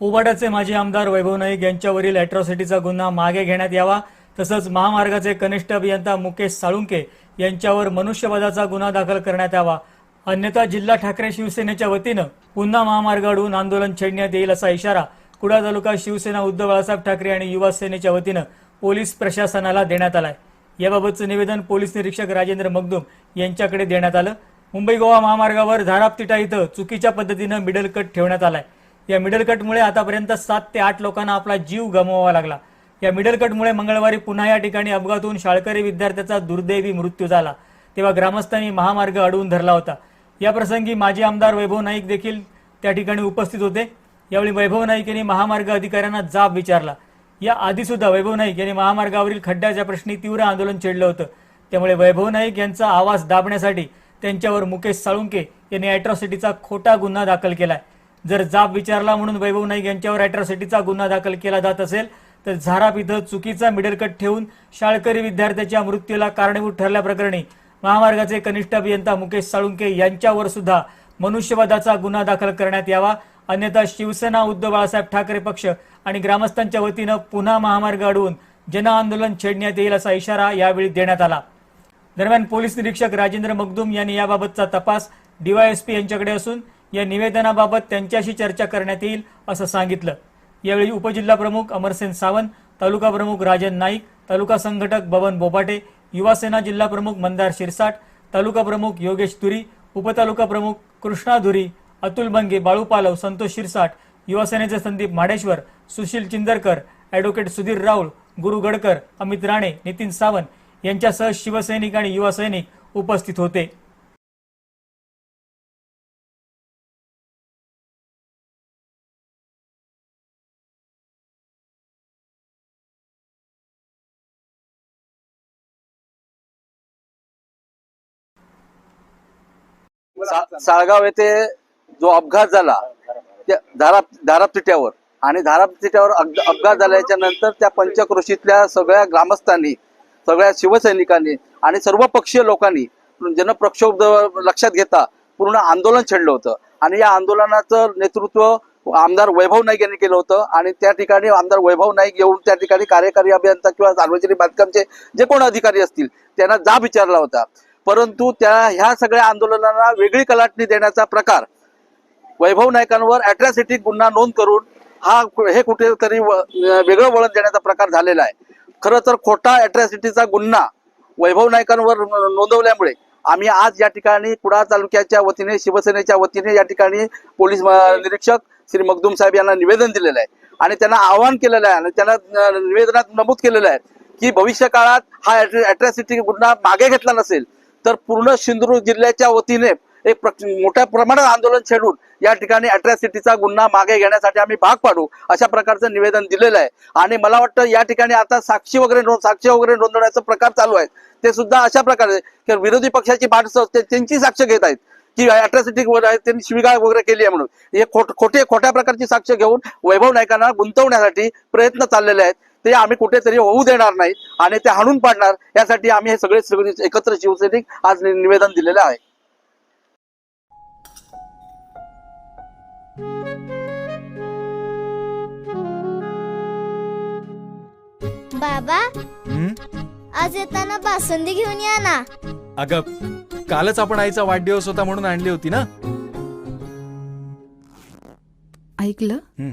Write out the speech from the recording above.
उबाटाचे माजी आमदार वैभव नाईक यांच्यावरील अॅट्रॉसिटीचा गुन्हा मागे घेण्यात यावा तसंच महामार्गाचे कनिष्ठ अभियंता मुकेश साळुंके यांच्यावर मनुष्यवधाचा गुन्हा दाखल करण्यात यावा. अन्यथा जिल्हा ठाकरे शिवसेनेच्या वतीनं पुन्हा महामार्ग अडवून आंदोलन छेडण्यात येईल असा इशारा कुडा तालुका शिवसेना उद्धव बाळासाहेब ठाकरे आणि युवा सेनेच्या वतीनं पोलीस प्रशासनाला देण्यात आलाय. याबाबतचं निवेदन पोलीस निरीक्षक राजेंद्र मगदुम यांच्याकडे देण्यात आलं. मुंबई गोवा महामार्गावर धारापतिटा इथं चुकीच्या पद्धतीनं मिडल कट ठेवण्यात आलाय. या मिडल कटमुळे आतापर्यंत सात ते आठ लोकांना आपला जीव गमवावा लागला. या मिडल कटमुळे मंगळवारी पुन्हा या ठिकाणी अपघात होऊन शाळकरी विद्यार्थ्याचा दुर्दैवी मृत्यू झाला. तेव्हा ग्रामस्थांनी महामार्ग अडवून धरला होता. या प्रसंगी माजी आमदार वैभव नाईक देखील त्या ठिकाणी उपस्थित होते. यावेळी वैभव नाईक यांनी महामार्ग अधिकाऱ्यांना जाब विचारला. या आधी सुद्धा वैभव नाईक यांनी महामार्गावरील खड्ड्याच्या प्रश्नी तीव्र आंदोलन छेडलं होतं. त्यामुळे वैभव नाईक यांचा आवाज दाबण्यासाठी त्यांच्यावर मुकेश साळुंके यांनी अॅट्रॉसिटीचा खोटा गुन्हा दाखल केलाय. जर जाब विचारला म्हणून वैभव नाईक यांच्यावर अॅट्रॉसिटीचा गुन्हा दाखल केला जात असेल तर झाराप इथं चुकीचा मिडल कट ठेवून शाळकरी विद्यार्थ्याच्या मृत्यूला कारणीभूत ठरल्याप्रकरणी महामार्गाचे कनिष्ठ अभियंता मुकेश साळुंके यांच्यावर सुद्धा मनुष्यवादाचा गुन्हा दाखल करण्यात यावा. अन्यथा शिवसेना उद्धव बाळासाहेब ठाकरे पक्ष आणि ग्रामस्थांच्या वतीनं पुन्हा महामार्ग अडवून जनआंदोलन छेडण्यात येईल असा इशारा यावेळी देण्यात आला. दरम्यान पोलीस निरीक्षक राजेंद्र मगदुम यांनी याबाबतचा तपास डीवायएसपी यांच्याकडे असून या निवेदनाबाबत त्यांच्याशी चर्चा करण्यात येईल असं सांगितलं. यावेळी उपजिल्हा प्रमुख अमरसेन सावंत तालुका प्रमुख राजन नाईक तालुका संघटक बबन बोपाटे युवासेना जिल्हा प्रमुख मंदार शिरसाट तालुका प्रमुख योगेश तुरी उपतालुका प्रमुख कृष्णा धुरी अतुल बंगे बाळू पालव संतोष शिरसाट युवासेनेचे संदीप माडेश्वर सुशील चिंदरकर ॲडव्होकेट सुधीर राऊळ गुरु गडकर अमित राणे नितीन सावंत यांच्यासह शिवसैनिक आणि युवा सैनिक उपस्थित होते. साळगाव येथे जो अपघात झाला त्या धारा धाराप तिट्यावर आणि धाराप तिट्यावर अपघात झाल्याच्यानंतर त्या पंचक्रोशीतल्या सगळ्या ग्रामस्थांनी सगळ्या शिवसैनिकांनी आणि सर्व पक्षीय लोकांनी जनप्रक्षोभ लक्षात घेता पूर्ण आंदोलन छेडलं होतं. आणि या आंदोलनाचं नेतृत्व आमदार वैभव नाईक यांनी केलं होतं आणि त्या ठिकाणी आमदार वैभव नाईक येऊन त्या ठिकाणी कार्यकारी अभियंता किंवा सार्वजनिक बांधकामचे जे कोण अधिकारी असतील त्यांना जाब विचारला होता. परंतु त्या ह्या सगळ्या आंदोलनाला वेगळी कलाटणी देण्याचा प्रकार वैभव नायकांवर अॅट्रॅसिटी गुन्हा नोंद करून हा हे कुठेतरी वेगळं वळण देण्याचा प्रकार झालेला आहे. खरं तर खोटा अॅट्रॅसिटीचा गुन्हा वैभव नायकांवर नोंदवल्यामुळे आम्ही आज या ठिकाणी कुडाळ तालुक्याच्या वतीने शिवसेनेच्या वतीने या ठिकाणी पोलीस निरीक्षक श्री मखदूम साहेब यांना निवेदन दिलेलं आहे. आणि त्यांना आवाहन केलेलं आहे आणि त्यांना निवेदनात नमूद केलेलं आहे की भविष्य काळात हा अॅट्रॅसिटी गुन्हा मागे घेतला नसेल तर पूर्ण सिंधुदुर्ग जिल्ह्याच्या वतीने एक मोठ्या प्रमाणात आंदोलन छेडून या ठिकाणी अट्रॅसिटीचा गुन्हा मागे घेण्यासाठी आम्ही भाग पाडू अशा प्रकारचं निवेदन दिलेलं आहे. आणि मला वाटतं या ठिकाणी आता साक्षी वगैरे नोंद वगैरे नोंदवण्याचा प्रकार चालू आहे. ते सुद्धा अशा प्रकारे की विरोधी पक्षाची माणसं ते- त्यांची साक्ष घेत आहेत की अट्रॅसिटी त्यांनी शिवीगाळ वगैरे केली आहे म्हणून. हे खोट खोटे खोट्या प्रकारची साक्ष घेऊन वैभव नायकांना गुंतवण्यासाठी प्रयत्न चाललेले आहेत. ते आम्ही कुठेतरी होऊ देणार नाही आणि ते हाणून पाडणार यासाठी आम्ही हे सगळे सगळे एकत्र शिवसैनिक आज निवेदन दिलेलं आहे बाबा हं? आज येताना बासुंदी घेऊन या ना अगं कालच आपण आईचा वाढदिवस होता म्हणून आणली होती ना ऐकलं हं.